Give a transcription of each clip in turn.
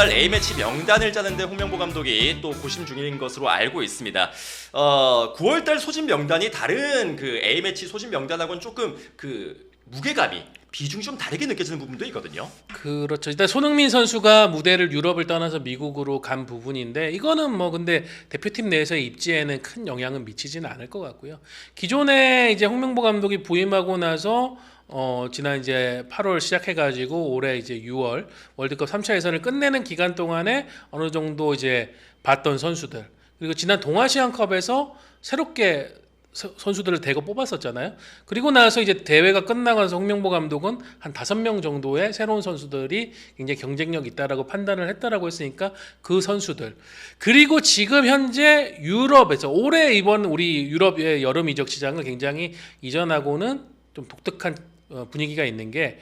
9월달 A매치 명단을 짜는데 홍명보 감독이 또 고심 중인 것으로 알고 있습니다. 어, 9월달 소집 명단이 다른 그 A매치 소집 명단하고는 조금 그 무게감이 비중이 좀 다르게 느껴지는 부분도 있거든요. 그렇죠. 일단 손흥민 선수가 무대를 유럽을 떠나서 미국으로 간 부분인데 이거는 뭐 근데 대표팀 내에서의 입지에는 큰 영향은 미치지는 않을 것 같고요. 기존에 이제 홍명보 감독이 부임하고 나서 어 지난 이제 8월 시작해가지고 올해 이제 6월 월드컵 3차 예선을 끝내는 기간 동안에 어느 정도 이제 봤던 선수들 그리고 지난 동아시안컵에서 새롭게 서- 선수들을 대거 뽑았었잖아요. 그리고 나서 이제 대회가 끝나고 나서 홍명보 감독은 한 다섯 명 정도의 새로운 선수들이 굉장히 경쟁력 있다라고 판단을 했다라고 했으니까 그 선수들 그리고 지금 현재 유럽에서 올해 이번 우리 유럽의 여름 이적 시장은 굉장히 이전하고는 좀 독특한 어, 분위기가 있는 게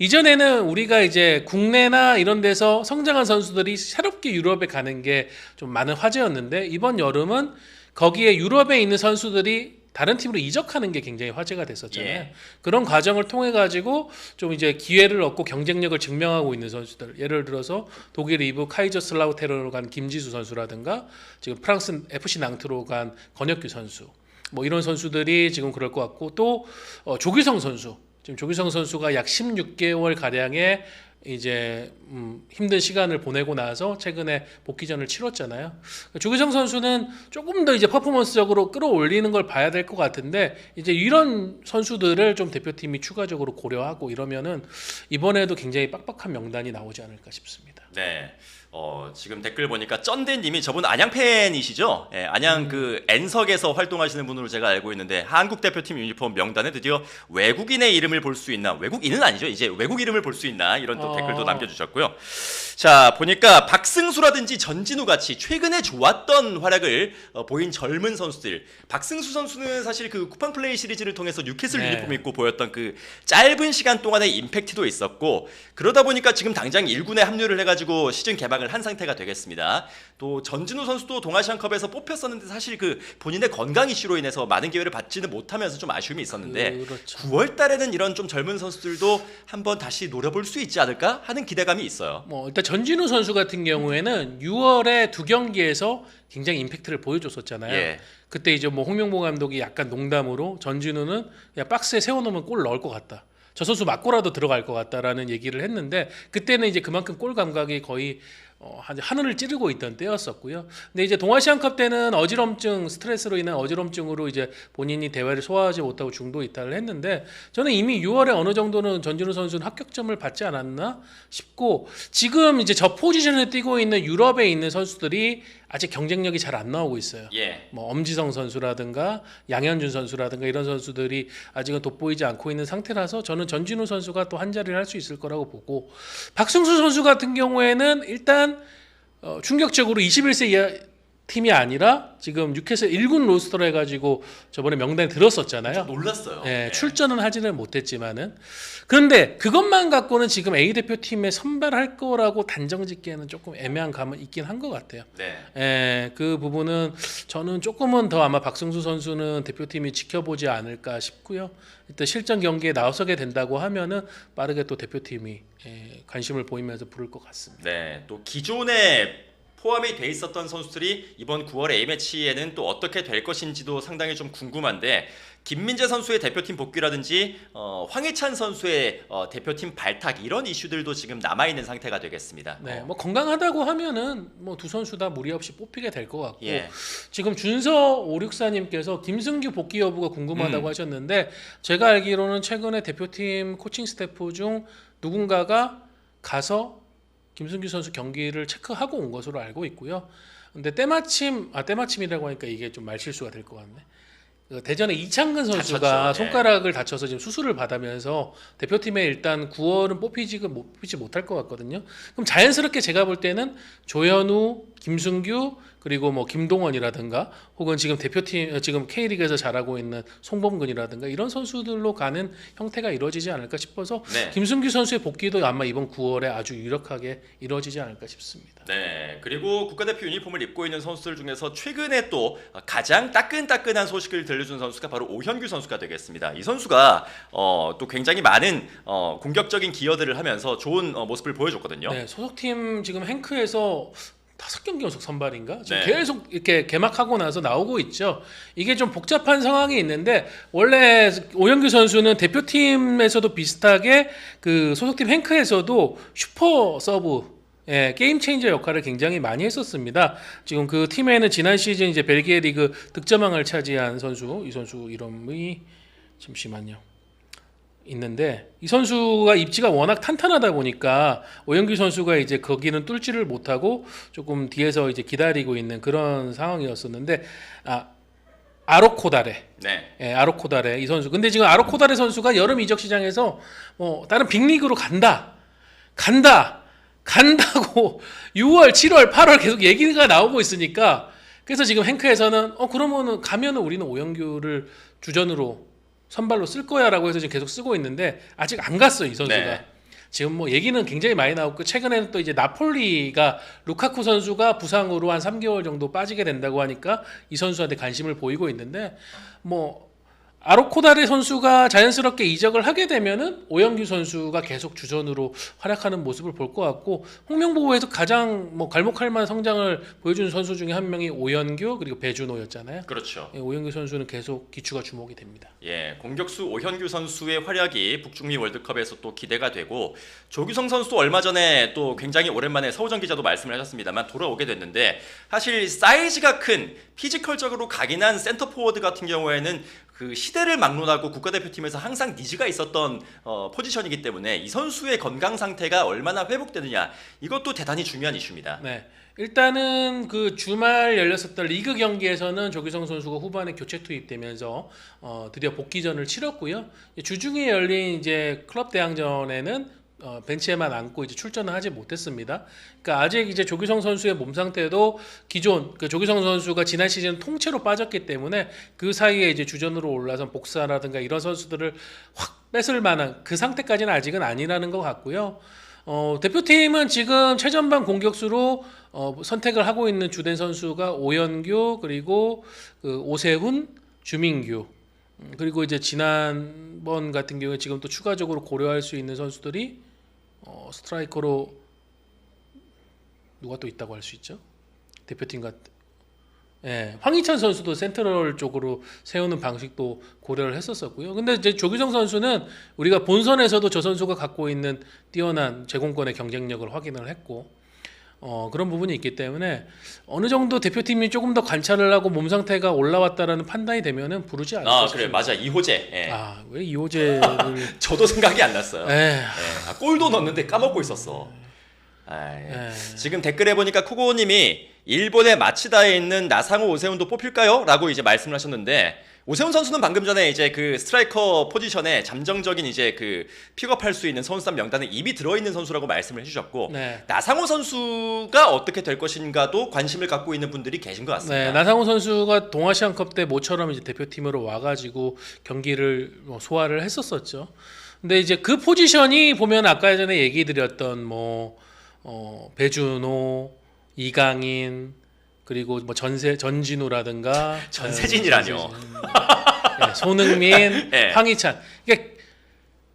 이전에는 우리가 이제 국내나 이런 데서 성장한 선수들이 새롭게 유럽에 가는 게 좀 많은 화제였는데 이번 여름은 거기에 유럽에 있는 선수들이 다른 팀으로 이적하는 게 굉장히 화제가 됐었잖아요. 예. 그런 과정을 통해 가지고 좀 이제 기회를 얻고 경쟁력을 증명하고 있는 선수들. 예를 들어서 독일 2부 카이저슬라우테르로 간 김지수 선수라든가 지금 프랑스 FC 낭트로 간 권혁규 선수. 뭐 이런 선수들이 지금 그럴 것 같고 또 어, 조규성 선수. 지금 조규성 선수가 약 16개월 가량의 이제 음, 힘든 시간을 보내고 나서 최근에 복귀전을 치렀잖아요. 조규성 선수는 조금 더 이제 퍼포먼스적으로 끌어올리는 걸 봐야 될 것 같은데 이제 이런 선수들을 좀 대표팀이 추가적으로 고려하고 이러면은 이번에도 굉장히 빡빡한 명단이 나오지 않을까 싶습니다. 네. 어, 지금 댓글 보니까 쩐대님이 저분 안양 팬이시죠? 예, 안양 그 N석에서 활동하시는 분으로 제가 알고 있는데 한국 대표팀 유니폼 명단에 드디어 외국인의 이름을 볼 수 있나? 외국인은 아니죠. 이제 외국 이름을 볼 수 있나? 이런 또 어. 댓글도 남겨주셨고요. 자, 보니까 박승수라든지 전진우 같이 최근에 좋았던 활약을 어, 보인 젊은 선수들. 박승수 선수는 사실 그 쿠팡 플레이 시리즈를 통해서 뉴캐슬 네. 유니폼 입고 보였던 그 짧은 시간 동안의 임팩트도 있었고 그러다 보니까 지금 당장 1군에 합류를 해가지고 시즌 개막 을 한 상태가 되겠습니다. 또 전진우 선수도 동아시안컵에서 뽑혔었는데 사실 그 본인의 건강 이슈로 인해서 많은 기회를 받지는 못하면서 좀 아쉬움이 있었는데 그렇죠. 9월 달에는 이런 좀 젊은 선수들도 한번 다시 노려볼 수 있지 않을까 하는 기대감이 있어요. 뭐 일단 전진우 선수 같은 경우에는 6월에 두 경기에서 굉장히 임팩트를 보여줬었잖아요. 예. 그때 이제 뭐 홍명보 감독이 약간 농담으로 전진우는 그냥 박스에 세워놓으면 골 넣을 것 같다. 저 선수 맞고라도 들어갈 것 같다라는 얘기를 했는데 그때는 이제 그만큼 골 감각이 거의 어, 한- 하늘을 찌르고 있던 때였었고요. 근데 이제 동아시안컵 때는 어지럼증, 스트레스로 인한 어지럼증으로 이제 본인이 대회를 소화하지 못하고 중도 이탈을 했는데 저는 이미 6월에 어느 정도는 전진우 선수는 합격점을 받지 않았나 싶고 지금 이제 저 포지션에 뛰고 있는 유럽에 있는 선수들이 아직 경쟁력이 잘 안 나오고 있어요. 예. 뭐 엄지성 선수라든가 양현준 선수라든가 이런 선수들이 아직은 돋보이지 않고 있는 상태라서 저는 전진우 선수가 또 한 자리를 할 수 있을 거라고 보고 박승수 선수 같은 경우에는 일단 어, 충격적으로 21세 이하 팀이 아니라 지금 뉴캐슬 1군 로스터로 해가지고 저번에 명단에 들었었잖아요. 좀 놀랐어요. 예, 예. 출전은 하지는 못했지만은 그런데 그것만 갖고는 지금 A 대표팀에 선발할 거라고 단정짓기에는 조금 애매한 감은 있긴 한 것 같아요. 네. 예, 그 부분은 저는 조금은 더 아마 박승수 선수는 대표팀이 지켜보지 않을까 싶고요. 일단 실전 경기에 나서게 된다고 하면은 빠르게 또 대표팀이 예, 관심을 보이면서 부를 것 같습니다. 네, 또 기존에 포함이 돼 있었던 선수들이 이번 9월 A 매치에는 또 어떻게 될 것인지도 상당히 좀 궁금한데 김민재 선수의 대표팀 복귀라든지 어, 황희찬 선수의 어, 대표팀 발탁 이런 이슈들도 지금 남아 있는 상태가 되겠습니다. 네, 어, 뭐 건강하다고 하면은 뭐 두 선수 다 무리 없이 뽑히게 될 것 같고 예. 지금 준서 564님께서 김승규 복귀 여부가 궁금하다고 음. 하셨는데 제가 알기로는 최근에 대표팀 코칭 스태프 중 누군가가 가서 김승규 선수 경기를 체크하고 온 것으로 알고 있고요. 근데 때마침 아 때마침이라고 하니까 이게 좀 말실수가 될 것 같네. 그 대전의 이창근 선수가 다쳤죠. 예. 손가락을 다쳐서 지금 수술을 받으면서 대표팀에 일단 9월은 뽑히지 못 뽑히지 못할 것 같거든요. 그럼 자연스럽게 제가 볼 때는 조현우, 김승규 그리고 뭐 김동원이라든가 혹은 지금 대표팀 어, 지금 K리그에서 잘하고 있는 송범근이라든가 이런 선수들로 가는 형태가 이루어지지 않을까 싶어서 네. 김승규 선수의 복귀도 아마 이번 9월에 아주 유력하게 이루어지지 않을까 싶습니다. 네, 그리고 국가대표 유니폼을 입고 있는 선수들 중에서 최근에 또 가장 따끈따끈한 소식을 들려준 선수가 바로 오현규 선수가 되겠습니다. 이 선수가 어, 또 굉장히 많은 어, 공격적인 기여들을 하면서 좋은 어, 모습을 보여줬거든요. 네, 소속팀 지금 행크에서 다섯 경기 연속 선발인가? 지금 네. 계속 이렇게 개막하고 나서 나오고 있죠. 이게 좀 복잡한 상황이 있는데 원래 오영규 선수는 대표팀에서도 비슷하게 그 소속팀 행크에서도 슈퍼 서브 예, 게임 체인저 역할을 굉장히 많이 했었습니다. 지금 그 팀에는 지난 시즌 이제 벨기에 리그 득점왕을 차지한 선수, 이 선수 이름이 잠시만요. 있는데 이 선수가 입지가 워낙 탄탄하다 보니까 오영규 선수가 이제 거기는 뚫지를 못하고 조금 뒤에서 이제 기다리고 있는 그런 상황이었었는데 아 아로코다레 네. 예, 아로코다레 이 선수. 근데 지금 아로코다레 선수가 여름 이적 시장에서 뭐 다른 빅리그로 간다. 간다. 간다고 6월, 7월, 8월 계속 얘기가 나오고 있으니까 그래서 지금 행크에서는 어 그러면은 가면은 우리는 오영규를 주전으로 선발로 쓸 거야라고 해서 지금 계속 쓰고 있는데 아직 안 갔어요, 이 선수가. 네. 지금 뭐 얘기는 굉장히 많이 나오고 최근에는 또 이제 나폴리가 루카쿠 선수가 부상으로 한 3개월 정도 빠지게 된다고 하니까 이 선수한테 관심을 보이고 있는데 뭐 아로코다레 선수가 자연스럽게 이적을 하게 되면은 오영규 선수가 계속 주전으로 활약하는 모습을 볼 것 같고 홍명보에서 가장 뭐 갈목할 만한 성장을 보여준 선수 중에 한 명이 오현규 그리고 배준호였잖아요. 그렇죠. 예, 오영규 선수는 계속 기추가 주목이 됩니다. 예, 공격수 오현규 선수의 활약이 북중미 월드컵에서 또 기대가 되고 조규성 선수도 얼마 전에 또 굉장히 오랜만에 서우정 기자도 말씀을 하셨습니다만 돌아오게 됐는데 사실 사이즈가 큰 피지컬적으로 각인한 센터 포워드 같은 경우에는 그 시대를 막론하고 국가대표팀에서 항상 니즈가 있었던 어, 포지션이기 때문에 이 선수의 건강 상태가 얼마나 회복되느냐 이것도 대단히 중요한 이슈입니다. 네. 일단은 그 주말 열렸었던 리그 경기에서는 조규성 선수가 후반에 교체 투입되면서 어, 드디어 복귀전을 치렀고요. 주중에 열린 이제 클럽 대항전에는 어, 벤치에만 앉고 이제 출전을 하지 못했습니다. 그러니까 아직 이제 조규성 선수의 몸 상태도 기존 그 조규성 선수가 지난 시즌 통째로 빠졌기 때문에 그 사이에 이제 주전으로 올라선 복사라든가 이런 선수들을 확 뺏을 만한 그 상태까지는 아직은 아니라는 것 같고요. 어, 대표팀은 지금 최전방 공격수로 어, 선택을 하고 있는 주된 선수가 오연규 그리고 그 오세훈, 주민규 음, 그리고 이제 지난번 같은 경우에 지금 또 추가적으로 고려할 수 있는 선수들이 어, 스트라이커로 누가 또 있다고 할 수 있죠? 대표팀 같 예, 황희찬 선수도 센트럴 쪽으로 세우는 방식도 고려를 했었었고요. 근데 이제 조규성 선수는 우리가 본선에서도 저 선수가 갖고 있는 뛰어난 제공권의 경쟁력을 확인을 했고 어, 그런 부분이 있기 때문에 어느 정도 대표팀이 조금 더 관찰을 하고 몸 상태가 올라왔다라는 판단이 되면은 부르지 않을까 아 그래. 맞아 이호재. 예. 아, 왜 이호재를 저도 생각이 안 났어요. 에, 예. 아, 골도 넣었는데 까먹고 있었어. 아, 예. 에. 지금 댓글에 보니까 쿠고님이 일본의 마치다에 있는 나상호 오세훈도 뽑힐까요? 라고 이제 말씀을 하셨는데 오세훈 선수는 방금 전에 이제 그 스트라이커 포지션에 잠정적인 이제 그 픽업할 수 있는 선수단 명단에 이미 들어있는 선수라고 말씀을 해주셨고 네. 나상호 선수가 어떻게 될 것인가도 관심을 갖고 있는 분들이 계신 것 같습니다. 네, 나상호 선수가 동아시안컵 때 모처럼 이제 대표팀으로 와가지고 경기를 뭐 소화를 했었었죠. 근데 이제 그 포지션이 보면 아까 전에 얘기 드렸던 뭐 어, 배준호, 이강인 그리고 뭐 전세 전진우라든가 전세진이라뇨. 어, 전세진. 네, 손흥민, 네. 황희찬. 그러니까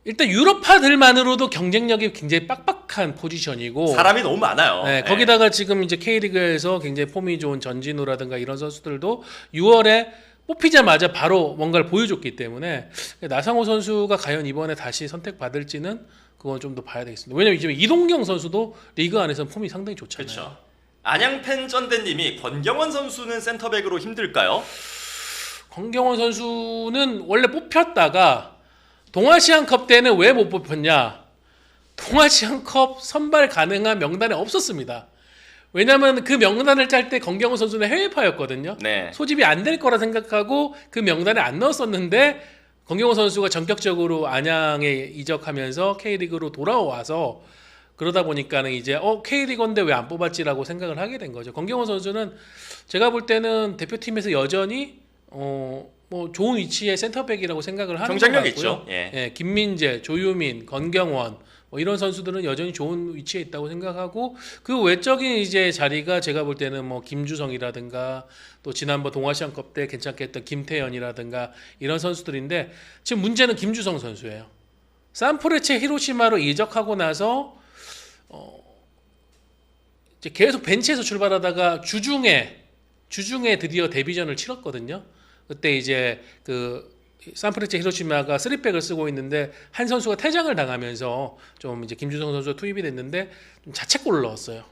일단 유럽파들만으로도 경쟁력이 굉장히 빡빡한 포지션이고 사람이 너무 많아요. 네, 예. 거기다가 지금 이제 K리그에서 굉장히 폼이 좋은 전진우라든가 이런 선수들도 6월에 뽑히자마자 바로 뭔가를 보여줬기 때문에 나상호 선수가 과연 이번에 다시 선택받을지는 그건 좀 더 봐야 되겠습니다. 왜냐면 이제 이동경 선수도 리그 안에서 폼이 상당히 좋잖아요. 그렇죠. 안양팬 쩐대님이 권경원 선수는 센터백으로 힘들까요? 권경원 선수는 원래 뽑혔다가 동아시안컵 때는 왜 못 뽑혔냐? 동아시안컵 선발 가능한 명단에 없었습니다. 왜냐하면 그 명단을 짤 때 권경원 선수는 해외파였거든요. 네. 소집이 안 될 거라 생각하고 그 명단에 안 넣었었는데 권경호 선수가 전격적으로 안양에 이적하면서 K리그로 돌아와서 그러다 보니까는 이제 어 K리건데 왜 안 뽑았지라고 생각을 하게 된 거죠. 권경원 선수는 제가 볼 때는 대표팀에서 여전히 어 뭐 좋은 위치의 센터백이라고 생각을 하는 경쟁력. 있죠. 예. 예, 김민재, 조유민, 건경원 뭐 이런 선수들은 여전히 좋은 위치에 있다고 생각하고 그 외적인 이제 자리가 제가 볼 때는 뭐 김주성이라든가 또 지난번 동아시안컵 때 괜찮게 했던 김태현이라든가 이런 선수들인데 지금 문제는 김주성 선수예요. 산프레체 히로시마로 이적하고 나서 어 이제 계속 벤치에서 출발하다가 주중에 주중에 드디어 데뷔전을 치렀거든요. 그때 이제 그 산프레체 히로시마가 3백을 쓰고 있는데 한 선수가 퇴장을 당하면서 좀 이제 김주성 선수가 투입이 됐는데 좀 자책골을 넣었어요.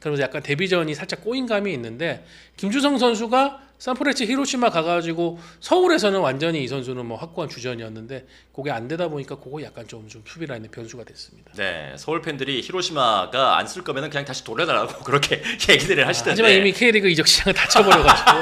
그러면서 약간 데뷔전이 살짝 꼬인 감이 있는데 김주성 선수가 산프레체 히로시마 가가지고 서울에서는 완전히 이 선수는 뭐 확고한 주전이었는데 그게 안 되다 보니까 그거 약간 좀, 좀 수비 라인의 변수가 됐습니다. 네, 서울 팬들이 히로시마가 안 쓸 거면 그냥 다시 돌려달라고 그렇게 얘기들을 하시던데. 하지만 이미 K리그 이적 시장을 닫혀버려가지고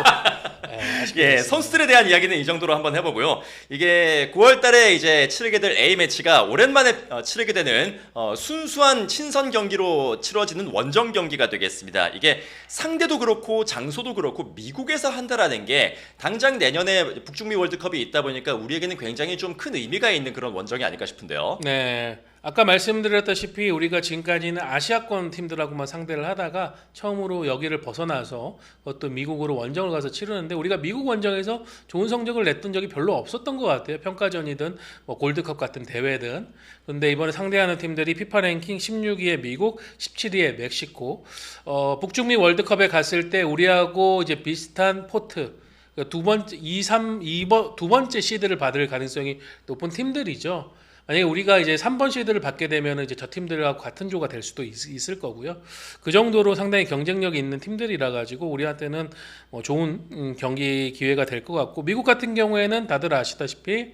예, 아쉽게 예. 선수들에 대한 이야기는 이 정도로 한번 해보고요. 이게 9월달에 이제 치르게 될 A 매치가 오랜만에 어, 치르게 되는 어, 순수한 친선 경기로 치러지는 원정 경기가 되겠습니다. 이게 상대도 그렇고 장소도 그렇고 미국에서 한 다라는 게 당장 내년에 북중미 월드컵이 있다 보니까 우리에게는 굉장히 좀 큰 의미가 있는 그런 원정이 아닐까 싶은데요. 네. 아까 말씀드렸다시피 우리가 지금까지는 아시아권 팀들하고만 상대를 하다가 처음으로 여기를 벗어나서 그것도 미국으로 원정을 가서 치르는데 우리가 미국 원정에서 좋은 성적을 냈던 적이 별로 없었던 것 같아요. 평가전이든 뭐 골드컵 같은 대회든. 근데 이번에 상대하는 팀들이 피파 랭킹 16위의 미국, 17위의 멕시코. 어, 북중미 월드컵에 갔을 때 우리하고 이제 비슷한 포트 그두 번째 2, 3, 2번 두 번째 시드를 받을 가능성이 높은 팀들이죠. 만약에 우리가 이제 3번 시드를 받게 되면 이제 저 팀들하고 같은 조가 될 수도 있, 을 거고요. 그 정도로 상당히 경쟁력이 있는 팀들이라 가지고 우리한테는 뭐 좋은 음, 경기 기회가 될 것 같고 미국 같은 경우에는 다들 아시다시피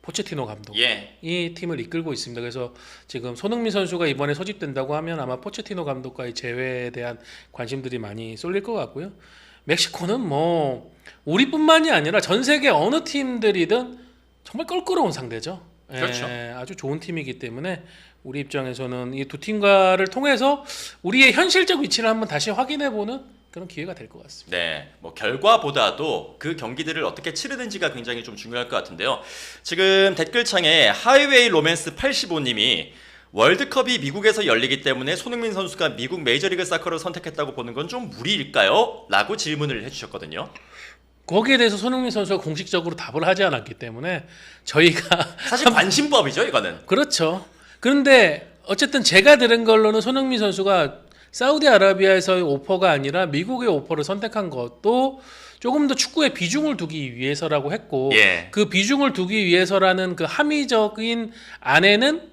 포체티노 감독 예. 이 팀을 이끌고 있습니다. 그래서 지금 손흥민 선수가 이번에 소집된다고 하면 아마 포체티노 감독과의 재회에 대한 관심들이 많이 쏠릴 것 같고요. 멕시코는 뭐 우리뿐만이 아니라 전 세계 어느 팀들이든 정말 껄끄러운 상대죠. 예, 그렇죠. 아주 좋은 팀이기 때문에 우리 입장에서는 이 두 팀과를 통해서 우리의 현실적 위치를 한번 다시 확인해 보는 그런 기회가 될 것 같습니다. 네, 뭐 결과보다도 그 경기들을 어떻게 치르는지가 굉장히 좀 중요할 것 같은데요. 지금 댓글창에 하이웨이 로맨스 85님이 월드컵이 미국에서 열리기 때문에 손흥민 선수가 미국 메이저리그 사커를 선택했다고 보는 건 좀 무리일까요? 라고 질문을 해주셨거든요. 거기에 대해서 손흥민 선수가 공식적으로 답을 하지 않았기 때문에 저희가 사실 관심법이죠, 이거는. 그렇죠. 그런데 어쨌든 제가 들은 걸로는 손흥민 선수가 사우디아라비아에서의 오퍼가 아니라 미국의 오퍼를 선택한 것도 조금 더 축구에 비중을 두기 위해서라고 했고 예. 그 비중을 두기 위해서라는 그 함의적인 안에는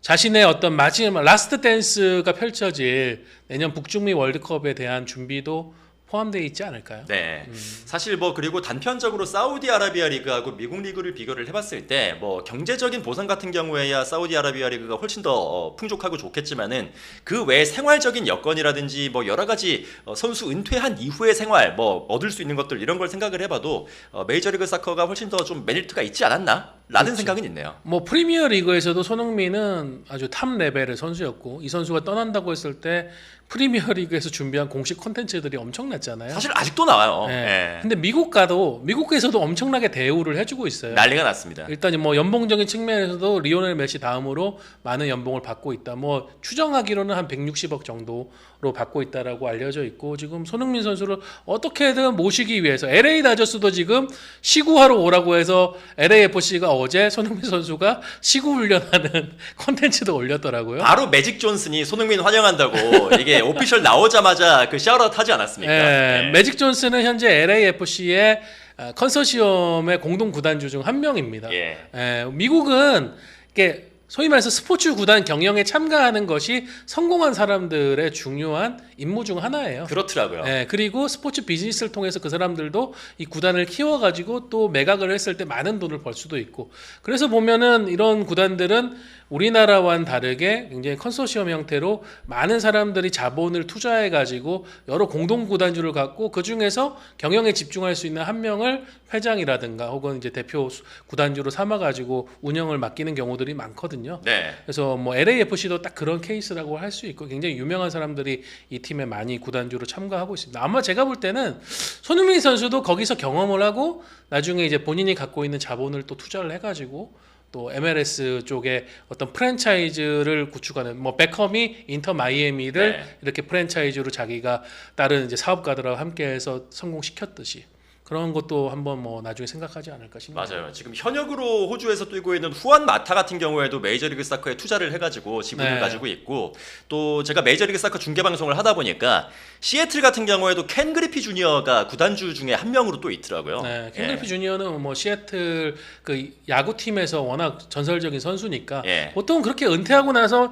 자신의 어떤 마지막 라스트 댄스가 펼쳐질 내년 북중미 월드컵에 대한 준비도 포함되어 있지 않을까요? 네. 사실 뭐 그리고 단편적으로 사우디아라비아 리그하고 미국 리그를 비교를 해봤을 때 뭐 경제적인 보상 같은 경우에야 사우디아라비아 리그가 훨씬 더 어, 풍족하고 좋겠지만은 그 외에 생활적인 여건이라든지 뭐 여러 가지 어, 선수 은퇴한 이후의 생활 뭐 얻을 수 있는 것들 이런 걸 생각을 해봐도 어, 메이저리그 사커가 훨씬 더 좀 메리트가 있지 않았나 라는 그렇죠. 생각은 있네요. 뭐 프리미어 리그에서도 손흥민은 아주 탑 레벨의 선수였고 이 선수가 떠난다고 했을 때 프리미어 리그에서 준비한 공식 콘텐츠들이 엄청났잖아요. 사실 아직도 나와요. 네. 예. 근데 미국 가도 미국에서도 엄청나게 대우를 해주고 있어요. 난리가 났습니다. 일단 뭐 연봉적인 측면에서도 리오넬 메시 다음으로 많은 연봉을 받고 있다. 뭐 추정하기로는 한 160억 정도 로 받고 있다라고 알려져 있고 지금 손흥민 선수를 어떻게든 모시기 위해서 LA 다저스도 지금 시구하러 오라고 해서 LAFC가 어제 손흥민 선수가 시구 훈련하는 콘텐츠도 올렸더라고요. 바로 매직 존슨이 손흥민 환영한다고 이게 오피셜 나오자마자 그 샤워아웃 하지 않았습니까? 예, 네. 매직 존스는 현재 LAFC의 어, 컨소시엄의 공동 구단주 중 한 명입니다. 예. 예, 미국은 이게 소위 말해서 스포츠 구단 경영에 참가하는 것이 성공한 사람들의 중요한 임무 중 하나예요. 그렇더라고요. 예, 그리고 스포츠 비즈니스를 통해서 그 사람들도 이 구단을 키워가지고 또 매각을 했을 때 많은 돈을 벌 수도 있고 그래서 보면은 이런 구단들은 우리나라와는 다르게 굉장히 컨소시엄 형태로 많은 사람들이 자본을 투자해 가지고 여러 공동 구단주를 갖고 그 중에서 경영에 집중할 수 있는 한 명을 회장이라든가 혹은 이제 대표 수- 구단주로 삼아 가지고 운영을 맡기는 경우들이 많거든요. 네. 그래서 뭐 LAFC도 딱 그런 케이스라고 할 수 있고 굉장히 유명한 사람들이 이 팀에 많이 구단주로 참가하고 있습니다. 아마 제가 볼 때는 손흥민 선수도 거기서 경험을 하고 나중에 이제 본인이 갖고 있는 자본을 또 투자를 해 가지고 또 MLS 쪽에 어떤 프랜차이즈를 구축하는 뭐 베컴이 인터 마이애미를 네. 이렇게 프랜차이즈로 자기가 다른 이제 사업가들하고 함께해서 성공시켰듯이 그런 것도 한번 뭐 나중에 생각하지 않을까 싶네요. 맞아요. 지금 현역으로 호주에서 뛰고 있는 후안 마타 같은 경우에도 메이저리그 사커에 투자를 해가지고 지분을 네. 가지고 있고 또 제가 메이저리그 사커 중계 방송을 하다 보니까 시애틀 같은 경우에도 켄 그리피 주니어가 구단주 중에 한 명으로 또 있더라고요. 네, 예. 켄글피 주니어는 뭐 시애틀 그 야구 팀에서 워낙 전설적인 선수니까 예. 보통 그렇게 은퇴하고 나서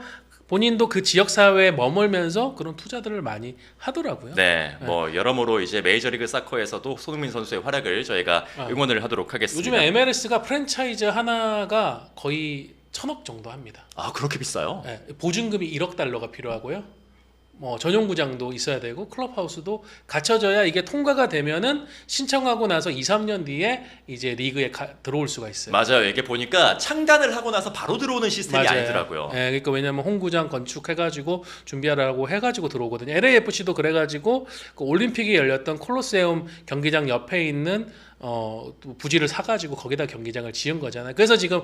본인도 그 지역 사회에 머물면서 그런 투자들을 많이 하더라고요. 네, 뭐 여러모로 이제 메이저리그 사커에서도 손흥민 선수의 활약을 저희가 아. 응원을 하도록 하겠습니다. 요즘에 MLS가 프랜차이즈 하나가 거의 천억 정도 합니다. 아 그렇게 비싸요? 예, 보증금이 1억 달러가 필요하고요. 뭐 전용 구장도 있어야 되고 클럽하우스도 갖춰져야 이게 통과가 되면은 신청하고 나서 2, 3년 뒤에 이제 리그에 가- 들어올 수가 있어요. 맞아요. 이게 보니까 창단을 하고 나서 바로 들어오는 시스템이 맞아요. 아니더라고요. 예, 그러니까 왜냐면 홈구장 건축해가지고 준비하라고 해가지고 들어오거든요. LAFC도 그래가지고 그 올림픽이 열렸던 콜로세움 경기장 옆에 있는 어, 또 부지를 사가지고 거기다 경기장을 지은 거잖아요. 그래서 지금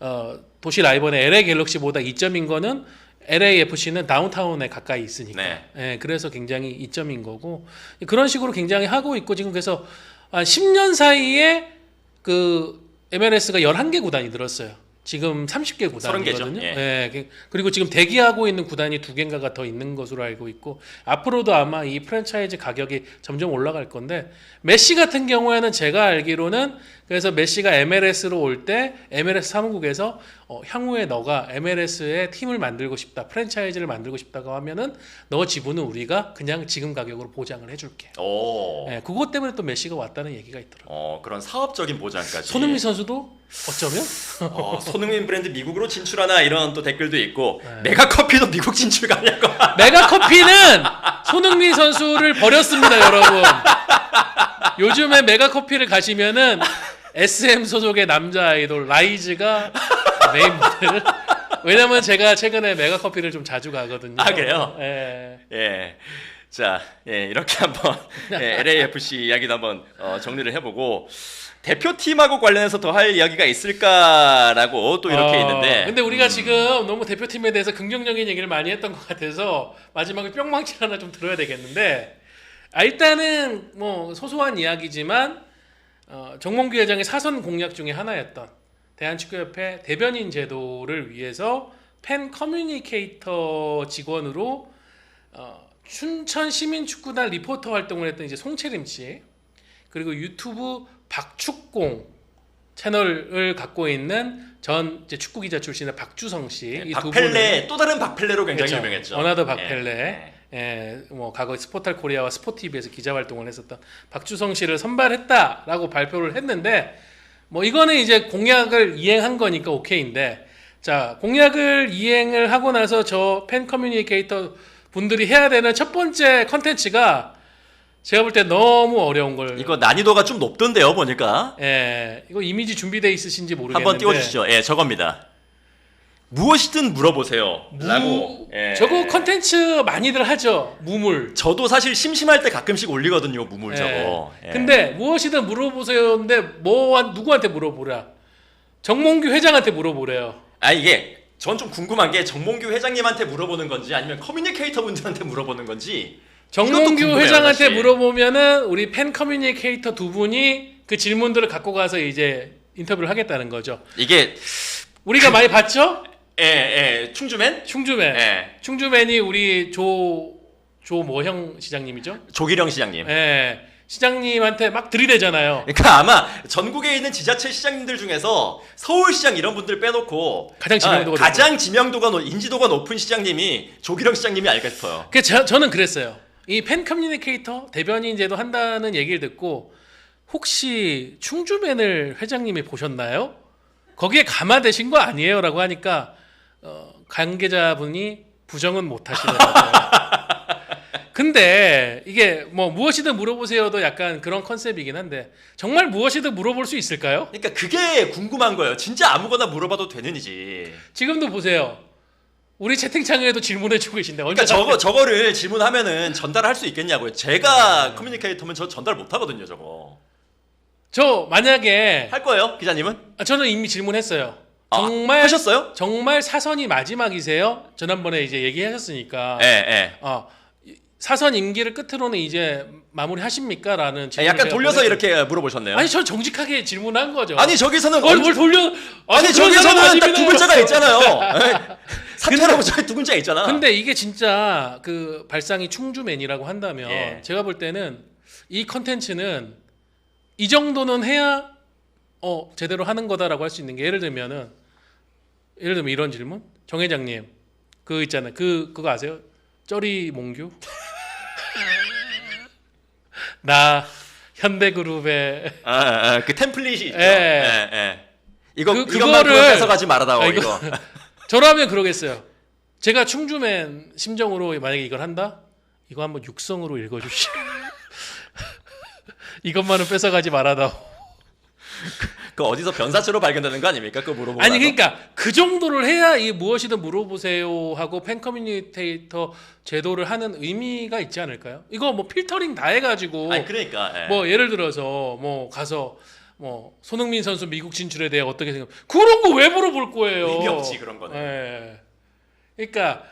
어, 도시 라이벌의 LA 갤럭시보다 이점인 거는 LAFC는 다운타운에 가까이 있으니까. 네. 예, 그래서 굉장히 이점인 거고 그런 식으로 굉장히 하고 있고 지금 그래서 한 10년 사이에 그 MLS가 11개 구단이 늘었어요. 지금 30개 서른 개죠. 구단이거든요. 예. 예, 그- 그리고 지금 대기하고 있는 구단이 두 개인가가 더 있는 것으로 알고 있고 앞으로도 아마 이 프랜차이즈 가격이 점점 올라갈 건데 메시 같은 경우에는 제가 알기로는 그래서 메시가 MLS로 올 때 MLS 사무국에서 어, 향후에 너가 MLS에 팀을 만들고 싶다, 프랜차이즈를 만들고 싶다고 하면은 너 지분은 우리가 그냥 지금 가격으로 보장을 해줄게. 오, 예, 그것 때문에 또 메시가 왔다는 얘기가 있더라고요. 어 그런 사업적인 보장까지. 손흥민 선수도 어쩌면 어, 손흥민 브랜드 미국으로 진출하나 이런 또 댓글도 있고 네. 메가 커피도 미국 진출 가냐고. 메가 커피는 손흥민 선수를 버렸습니다, 여러분. 요즘에 메가 커피를 가시면은 SM 소속의 남자 아이돌 라이즈가 메인 무대를 왜냐면 제가 최근에 메가 커피를 좀 자주 가거든요. 아, 그래요? 예. 예. 자, 예, 이렇게 한번 예, LAFC 이야기도 한번 어, 정리를 해보고 대표팀하고 관련해서 더 할 이야기가 있을까라고 또 이렇게 어, 있는데. 근데 우리가 음, 지금 너무 대표팀에 대해서 긍정적인 얘기를 많이 했던 것 같아서 마지막에 뿅망치 하나 좀 들어야 되겠는데 아, 일단은 뭐 소소한 이야기지만 어, 정몽규 회장의 사선 공약 중에 하나였던 대한축구협회 대변인 제도를 위해서 팬 커뮤니케이터 직원으로 어, 춘천 시민축구단 리포터 활동을 했던 이제 송채림 씨 그리고 유튜브 박축공 채널을 갖고 있는 전 이제 축구 기자 출신의 박주성 씨, 예, 이두 박펠레 또 다른 박펠레로 굉장히 그렇죠. 유명했죠. 어나더 예, 박펠레. 예. 예, 뭐 과거 스포탈 코리아와 스포티비에서 기자 활동을 했었던 박주성 씨를 선발했다라고 발표를 했는데 뭐 이거는 이제 공약을 이행한 거니까 오케이인데 자 공약을 이행을 하고 나서 저 팬 커뮤니케이터 분들이 해야 되는 첫 번째 컨텐츠가 제가 볼 때 너무 어려운 걸 이거 난이도가 좀 높던데요, 보니까. 예, 이거 이미지 준비돼 있으신지 모르겠는데 한번 띄워주시죠. 예, 저겁니다. 무엇이든 물어보세요. 무- 라고. 예. 저거 컨텐츠 많이들 하죠 무물 저도 사실 심심할 때 가끔씩 올리거든요, 무물 예. 저거. 예. 근데 무엇이든 물어보세요인데 뭐 누구한테 물어보라 정몽규 회장한테 물어보래요 아 이게 전 좀 궁금한 게 정몽규 회장님한테 물어보는 건지 아니면 커뮤니케이터 분들한테 물어보는 건지 정몽규 궁금해요, 회장한테 사실. 물어보면은 우리 팬 커뮤니케이터 두 분이 그 질문들을 갖고 가서 이제 인터뷰를 하겠다는 거죠 이게 우리가 많이 봤죠 예, 예, 충주맨? 충주맨 예. 충주맨이 우리 조 조모형 시장님이죠 조기령 시장님. 예 시장님한테 막 들이대잖아요 그러니까 아마 전국에 있는 지자체 시장님들 중에서 서울시장 이런 분들 빼놓고 가장 지명도가 아, 가장 지명도가 높, 인지도가 높은 시장님이 조기령 시장님이 아닐까 싶어요. 그 저, 저는 그랬어요. 이 팬 커뮤니케이터 대변인 제도 한다는 얘기를 듣고 혹시 충주맨을 회장님이 보셨나요? 거기에 감화되신 거 아니에요 라고 하니까 관계자분이 부정은 못 하시더라고요. 근데 이게 뭐 무엇이든 물어보세요도 약간 그런 컨셉이긴 한데 정말 무엇이든 물어볼 수 있을까요? 그러니까 그게 궁금한 거예요. 진짜 아무거나 물어봐도 되는지. 지금도 보세요. 우리 채팅창에도 질문해주고 계신데 그러니까 저거 저거를 질문하면은 전달할 수 있겠냐고요. 제가 커뮤니케이터면 저 전달 못 하거든요, 저거. 저 만약에 할 거예요, 기자님은? 아, 저는 이미 질문했어요. 아, 정말 하셨어요? 정말 사선이 마지막이세요? 지난번에 이제 얘기하셨으니까 예, 예. 어, 이- 사선 임기를 끝으로는 이제 마무리하십니까?라는 질문 약간 돌려서 이렇게 물어보셨네요. 아니 전 정직하게 질문한 거죠. 아니 저기서는 뭘, 언제- 뭘 돌려? 아니 사람 저기서는 딱 두. 글자가 있잖아요. 사퇴라고 저기 두 글자 있잖아. 근데 이게 진짜 그 발상이 충주맨이라고 한다면 예. 제가 볼 때는 이 컨텐츠는 이 정도는 해야 어 제대로 하는 거다라고 할 수 있는 게 예를 들면은 예를 들면 이런 질문 정 회장님 그 있잖아요 그 그거 아세요 쩌리 몽규 나 현대그룹의 아, 아, 그 템플릿이 있죠. 예. 예, 예. 이거 그- 이것만 그거를- 뺏어 가지 말아다오 아, 이거. 이거- 저라면 그러겠어요. 제가 충주맨 심정으로 만약에 이걸 한다? 이거 한번 육성으로 읽어주시. 이것만은 뺏어가지 말아다. 그 어디서 변사체로 발견되는 거 아닙니까? 그거 물어보고. 아니 나서. 그러니까 그 정도를 해야 이 무엇이든 물어보세요 하고 팬 커뮤니테이터 제도를 하는 의미가 있지 않을까요? 이거 뭐 필터링 다 해가지고 아니 그러니까. 예. 뭐 예를 들어서 뭐 가서 뭐 손흥민 선수 미국 진출에 대해 어떻게 생각? 그런 거 왜 물어볼 거예요? 의미 없지, 그런 거는. 예. 그러니까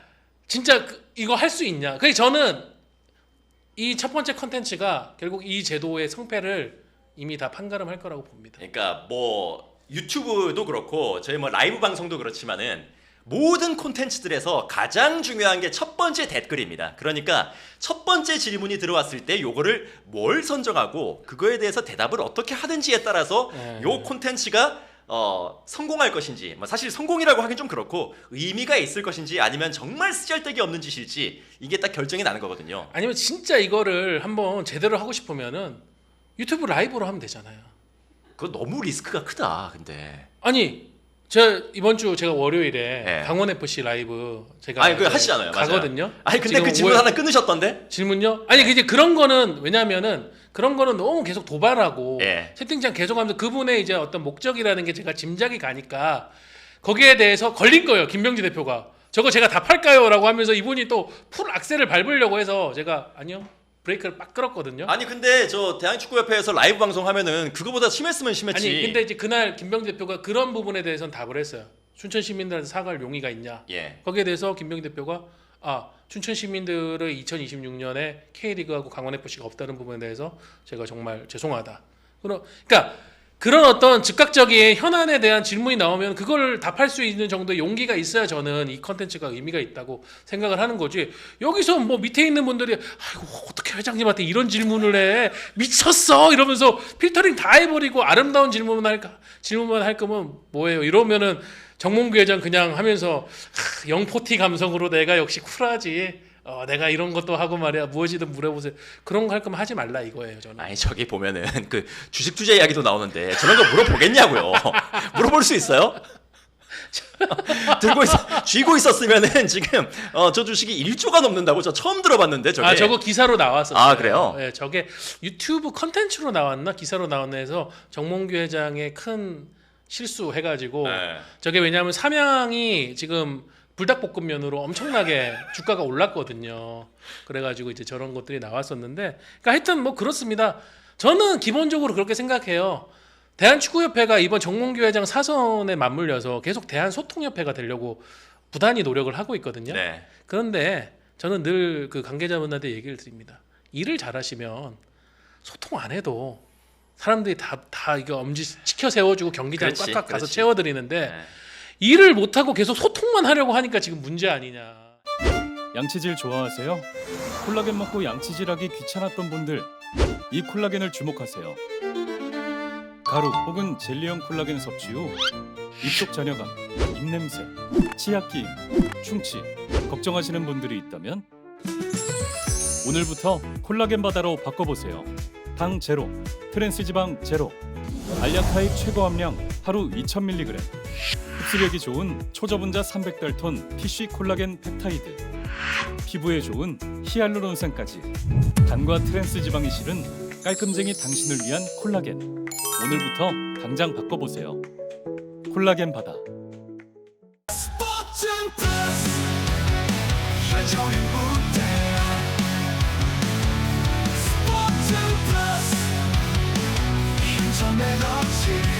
진짜 그- 이거 할 수 있냐? 그래서 저는 이 첫 번째 컨텐츠가 결국 이 제도의 성패를 이미 다 판가름할 거라고 봅니다. 그러니까 뭐 유튜브도 그렇고 저희 뭐 라이브 방송도 그렇지만은 모든 콘텐츠들에서 가장 중요한 게 첫 번째 댓글입니다. 그러니까 첫 번째 질문이 들어왔을 때 요거를 뭘 선정하고 그거에 대해서 대답을 어떻게 하는지에 따라서 네. 요 콘텐츠가 어, 성공할 것인지 뭐 사실 성공이라고 하긴 좀 그렇고 의미가 있을 것인지 아니면 정말 쓰잘데기 없는 짓일지 이게 딱 결정이 나는 거거든요. 아니면 진짜 이거를 한번 제대로 하고 싶으면은 유튜브 라이브로 하면 되잖아요. 그거 너무 리스크가 크다. 근데 아니 저 이번 주 제가 월요일에 네. 강원 FC 라이브 제가 아니, 그거 이제 하시잖아요. 맞아요. 가거든요. 아니 근데 지금 그 질문 월- 하나 끊으셨던데? 질문요? 아니 네. 이제 그런 거는 왜냐면은 그런 거는 너무 계속 도발하고 예. 채팅창 계속하면서 그분의 이제 어떤 목적이라는 게 제가 짐작이 가니까 거기에 대해서 걸린 거예요 김병지 대표가 저거 제가 답할까요?라고 하면서 이분이 또 풀 악셀을 밟으려고 해서 제가 아니요 브레이크를 빡 끌었거든요. 아니 근데 저 대한축구협회에서 라이브 방송하면은 그거보다 심했으면 심했지. 아니 근데 이제 그날 김병지 대표가 그런 부분에 대해서는 답을 했어요. 춘천 시민들한테 사과할 용의가 있냐? 예. 거기에 대해서 김병지 대표가 아 춘천 시민들의 2026년에 K리그하고 강원 FC가 없다는 부분에 대해서 제가 정말 죄송하다. 그러, 그러니까 그런 어떤 즉각적인 현안에 대한 질문이 나오면 그걸 답할 수 있는 정도의 용기가 있어야 저는 이 컨텐츠가 의미가 있다고 생각을 하는 거지. 여기서 뭐 밑에 있는 분들이 아이고 어떻게 회장님한테 이런 질문을 해 미쳤어 이러면서 필터링 다 해버리고 아름다운 질문만 할까 질문만 할 거면 뭐예요? 이러면은 정몽규 회장 그냥 하면서 하, 영포티 감성으로 내가 역시 쿨하지. 어, 내가 이런 것도 하고 말이야 무엇이든 물어보세요. 그런 거 할 거면 하지 말라 이거예요 저는. 아니 저기 보면은 그 주식 투자 이야기도 나오는데 저런 거 물어보겠냐고요. 물어볼 수 있어요? 들고 있어 쥐고 있었으면은 지금 어, 저 주식이 1조가 넘는다고 저 처음 들어봤는데 저게. 아 저거 기사로 나왔었어요. 아, 그래요? 네, 저게 유튜브 컨텐츠로 나왔나 기사로 나왔나 해서 정몽규 회장의 큰 실수 해가지고 네. 저게 왜냐하면 삼양이 지금 불닭볶음면으로 엄청나게 주가가 올랐거든요. 그래가지고 이제 저런 것들이 나왔었는데, 그러니까 하여튼 뭐 그렇습니다. 저는 기본적으로 그렇게 생각해요. 대한축구협회가 이번 정몽규 회장 사선에 맞물려서 계속 대한소통협회가 되려고 부단히 노력을 하고 있거든요. 네. 그런데 저는 늘 그 관계자분한테 얘기를 드립니다. 일을 잘하시면 소통 안 해도 사람들이 다 다 이거 엄지 지켜 세워주고 경기장 꽉꽉 가서. 채워드리는데 네. 일을 못 하고 계속 소통만 하려고 하니까 지금 문제 아니냐. 양치질 좋아하세요? 콜라겐 먹고 양치질하기 귀찮았던 분들 이 콜라겐을 주목하세요. 가루 혹은 젤리형 콜라겐 섭취 후 입속 잔여감, 입냄새, 치약 기임, 충치 걱정하시는 분들이 있다면 오늘부터 콜라겐 바다로 바꿔보세요. 당 제로, 트랜스 지방 제로, 알약 타입 최고 함량 하루 2,000mg 흡수력이 좋은 초저분자 300달톤 PC 콜라겐 펩타이드. 피부에 좋은 히알루론산까지. 단과 트랜스 지방이 실은 깔끔쟁이 당신을 위한 콜라겐. 오늘부터 당장 바꿔보세요. 콜라겐 바다. 인터넷 없이.